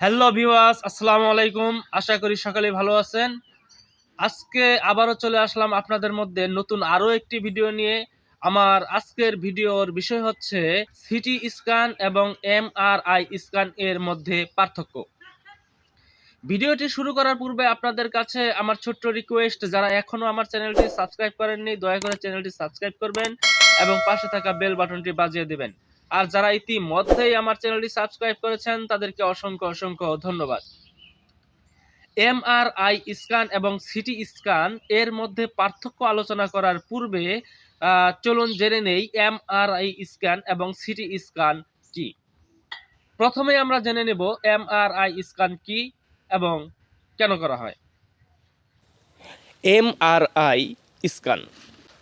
Hello ভিওয়াস আসসালামু আলাইকুম। আশা করি সকালে ভালো আছেন। আজকে আবারও চলে আসলাম আপনাদের মধ্যে নতুন আরও একটি ভিডিও নিয়ে। আমার আজকের ভিডিওর বিষয় হচ্ছে সিটি স্ক্যান এবং এমআরআই স্ক্যান এর মধ্যে পার্থক্য। ভিডিওটি শুরু করার পূর্বে আপনাদের কাছে আমার ছোট্ট রিকোয়েস্ট যারা এখনও আমার চ্যানেলটি সাবস্ক্রাইব করেননি, দয়া করে চ্যানেলটি সাবস্ক্রাইব করবেন এবং পাশে থাকা বেল বাটনটি বাজিয়ে দেবেন। আর যারা ইতিমধ্যেই আমার চ্যানেলটি সাবস্ক্রাইব করেছেন, তাদেরকে অসংখ্য অসংখ্য ধন্যবাদ। এমআরআই স্ক্যান এবং সিটি স্ক্যান এর মধ্যে পার্থক্য আলোচনা করার পূর্বে চলুন জেনে নেই এমআরআই স্ক্যান এবং সিটি স্ক্যান কি। প্রথমে আমরা জেনে নেব এমআরআই স্ক্যান কি এবং কেন করা হয়। MRI scan.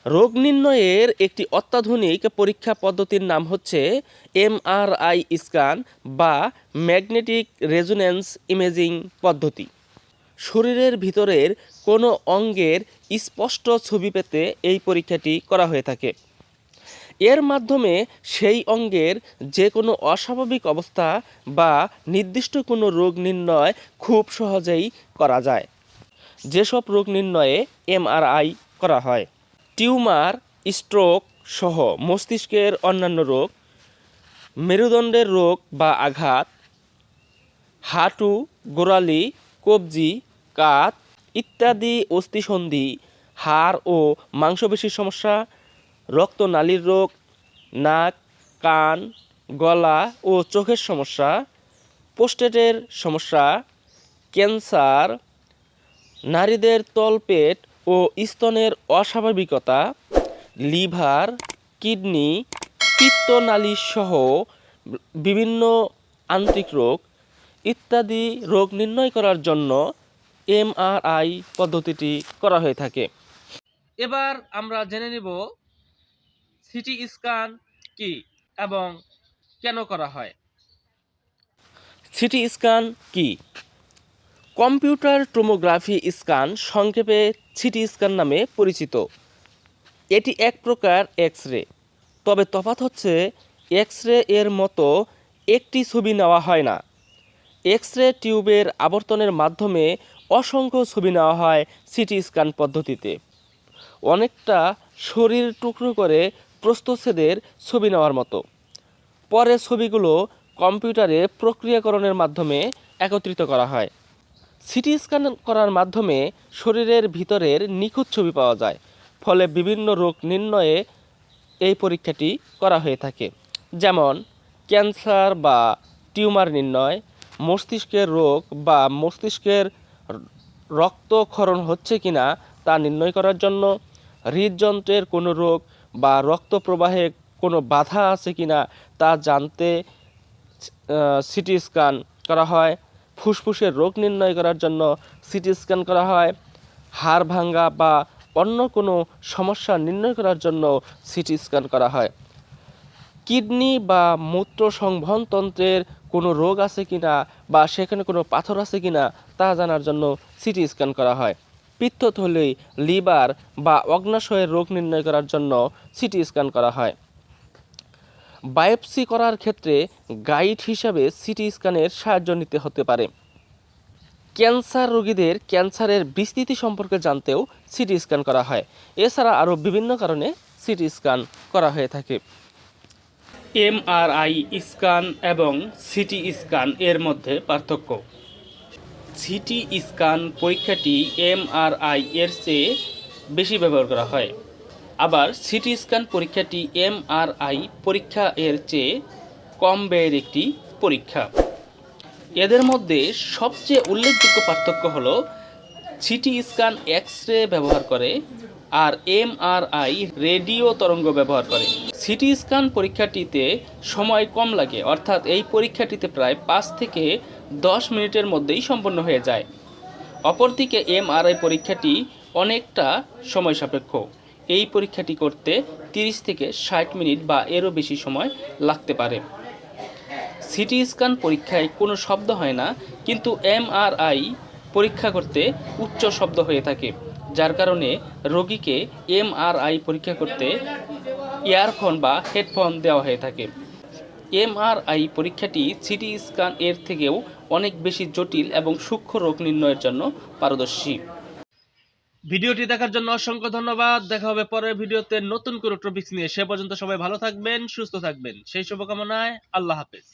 রোগ নির্ণয়ের একটি অত্যাধুনিক পরীক্ষা পদ্ধতির নাম হচ্ছে এমআরআই স্ক্যান বা ম্যাগনেটিক রেজোন্যান্স ইমেজিং পদ্ধতি। শরীরের ভিতরের কোনো অঙ্গের স্পষ্ট ছবি পেতে এই পরীক্ষাটি করা হয়ে থাকে। এর মাধ্যমে সেই অঙ্গের যে কোনো অস্বাভাবিক অবস্থা বা নির্দিষ্ট কোনো রোগ নির্ণয় খুব সহজেই করা যায়। যেসব রোগ নির্ণয়ে এমআরআই করা হয়। টিউমার, স্ট্রোক সহ মস্তিষ্কের অন্যান্য রোগ, মেরুদণ্ডের রোগ বা আঘাত, হাঁটু, গোড়ালি, কবজি, কাত ইত্যাদি অস্থিসন্ধি, হাড় ও মাংসপেশির সমস্যা, রক্তনালীর রোগ, নাক, কান, গলা ও চোখের সমস্যা পোস্টেটের সমস্যা, ক্যান্সার, নারীদের তলপেট ও স্তনের অস্বাভাবিকতা, লিভার, কিডনি পিত্তনালী সহ বিভিন্ন আন্তরিক রোগ ইত্যাদি রোগ নির্ণয় করার জন্য এমআরআই পদ্ধতিটি করা হয়ে থাকে। এবার আমরা জেনে নিব সিটি স্ক্যান কি এবং কেন করা হয়। সিটি স্ক্যান কি? কম্পিউটার টোমোগ্রাফি স্ক্যান সংক্ষেপে সিটি স্ক্যান নামে পরিচিত। এটি এক প্রকার এক্স রে তবে তফাৎ হচ্ছে এক্স রে এর মতো একটি ছবি নেওয়া হয় না। এক্স রে টিউবের আবর্তনের মাধ্যমে অসংখ্য ছবি নেওয়া হয় সিটি স্ক্যান পদ্ধতিতে। অনেকটা শরীর টুকরো করে প্রস্থচ্ছেদের ছবি নেওয়ার মতো। পরে ছবিগুলো কম্পিউটারে প্রক্রিয়াকরণের মাধ্যমে একত্রিত করা হয়। সিটি স্ক্যান করার মাধ্যমে শরীরের ভিতরের নিখুঁত ছবি পাওয়া যায়। ফলে বিভিন্ন রোগ নির্ণয়ে এই পরীক্ষাটি করা হয়ে থাকে। যেমন, ক্যান্সার বা টিউমার নির্ণয়, মস্তিষ্কের রোগ বা মস্তিষ্কের রক্তক্ষরণ হচ্ছে কিনা তা নির্ণয় করার জন্য হৃদযন্ত্রের কোনো রোগ বা রক্ত প্রবাহে কোনো বাধা আছে কি না তা জানতে সিটি স্ক্যান করা হয়। ফুসফুসের রোগ নির্ণয় করার জন্য সিটি স্ক্যান করা হয়। হাড় ভাঙ্গা বা অন্য কোনো সমস্যা নির্ণয় করার জন্য সিটি স্ক্যান করা হয়। কিডনি বা মূত্র সংবহনতন্ত্রের কোনো রোগ আছে কি না বা সেখানে কোনো পাথর আছে কি না তা জানার জন্য সিটি স্ক্যান করা হয়। পিত্তথলি লিভার বা অগ্নাশয়ের রোগ নির্ণয় করার জন্য সিটি স্ক্যান করা হয়। বায়োপসি করার ক্ষেত্রে গাইড হিসাবে সিটি স্ক্যানের সাহায্য নিতে হতে পারে। ক্যান্সার রোগীদের ক্যান্সারের বিস্তৃতি সম্পর্কে জানতেও সিটি স্ক্যান করা হয়। এছাড়া আরও বিভিন্ন কারণে সিটি স্ক্যান করা হয়ে থাকে। এমআরআই স্ক্যান এবং সিটি স্ক্যান এর মধ্যে পার্থক্য। সিটি স্ক্যান পরীক্ষাটি এমআরআই এর চেয়ে বেশি ব্যবহার করা হয়। আবার সিটি স্ক্যান পরীক্ষাটি এমআরআই পরীক্ষা এর চেয়ে কম ব্যয়ের একটি পরীক্ষা। এদের মধ্যে সবচেয়ে উল্লেখযোগ্য পার্থক্য হলো সিটি স্ক্যান এক্স রে ব্যবহার করে আর এমআরআই রেডিও তরঙ্গ ব্যবহার করে। সিটি স্ক্যান পরীক্ষাটিতে সময় কম লাগে, অর্থাৎ এই পরীক্ষাটিতে প্রায় পাঁচ থেকে দশ মিনিটের মধ্যেই সম্পন্ন হয়ে যায়। অপরদিকে এমআরআই পরীক্ষাটি অনেকটা সময় সাপেক্ষ। এই পরীক্ষাটি করতে 30 থেকে ষাট মিনিট বা এরও বেশি সময় লাগতে পারে। সিটি স্ক্যান পরীক্ষায় কোনো শব্দ হয় না, কিন্তু এমআরআই পরীক্ষা করতে উচ্চ শব্দ হয়ে থাকে, যার কারণে রোগীকে এমআরআই পরীক্ষা করতে ইয়ারফোন বা হেডফোন দেওয়া হয়ে থাকে। এমআরআই পরীক্ষাটি সিটি স্ক্যান এর থেকেও অনেক বেশি জটিল এবং সূক্ষ্ম রোগ নির্ণয়ের জন্য পারদর্শী। ভিডিওটি দেখার জন্য অসংখ্য ধন্যবাদ। দেখা হবে পরের ভিডিওতে নতুন কোনো টপিক্স নিয়ে। সে পর্যন্ত সবাই ভালো থাকবেন, সুস্থ থাকবেন। সেই শুভকামনায় আল্লাহ হাফেজ।